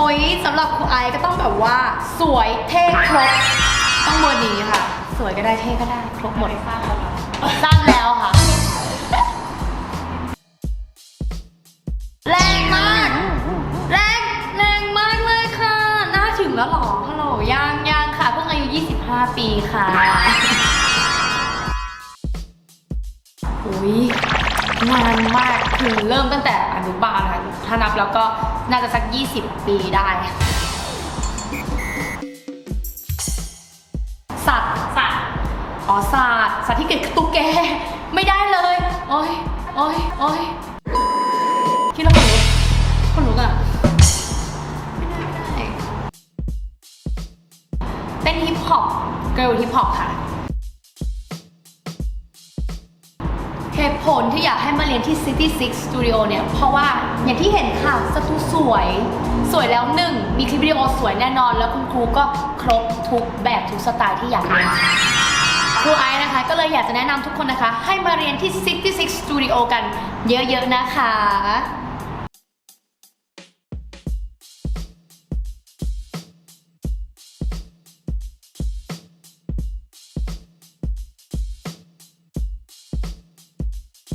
โอ้ยสำหรับครูไอซ์ก็ต้องแบบว่า สวยเท่ครบต้องเบอร์นี้ค่ะ สวยก็ได้เท่ก็ได้ครบหมดสั้นแล้วค่ะ แรงมาก แรงแรงมากเลยค่ะ น่าถึงแล้วเหรอฮัลโหลยังยังค่ะ เพิ่งอายุ 25 ปีค่ะอุ้ยนานมากคือเริ่มตั้งแต่อนุบาลค่ะถ้านับแล้วก็ น่าจะสัก 20 ปีได้ สัตว์สัตว์อ๋อสัตว์สัตว์ที่เกิดกับตุ๊กแก ไม่ได้เลย โอ้ยโอ้ยโอ้ยคิดแล้วขนลุกขนลุกอะไม่ได้ไม่ได้เต้นฮิปฮอปเกิร์ลฮิปฮอปค่ะ เหตุผลที่อยากให้มาเรียนที่ City Six Studio เนี่ย เพราะว่าอย่างที่เห็นค่ะสตูสวย สวยแล้วหนึ่ง มีคลิปวิดีโอสวยแน่นอน แล้วคุณครูก็ครบทุกแบบทุกสไตล์ที่อยากเรียนครูไอซ์นะคะ ก็เลยอยากจะแนะนำทุกคนนะคะ ให้มาเรียนที่ City Six Studio กันเยอะๆนะคะ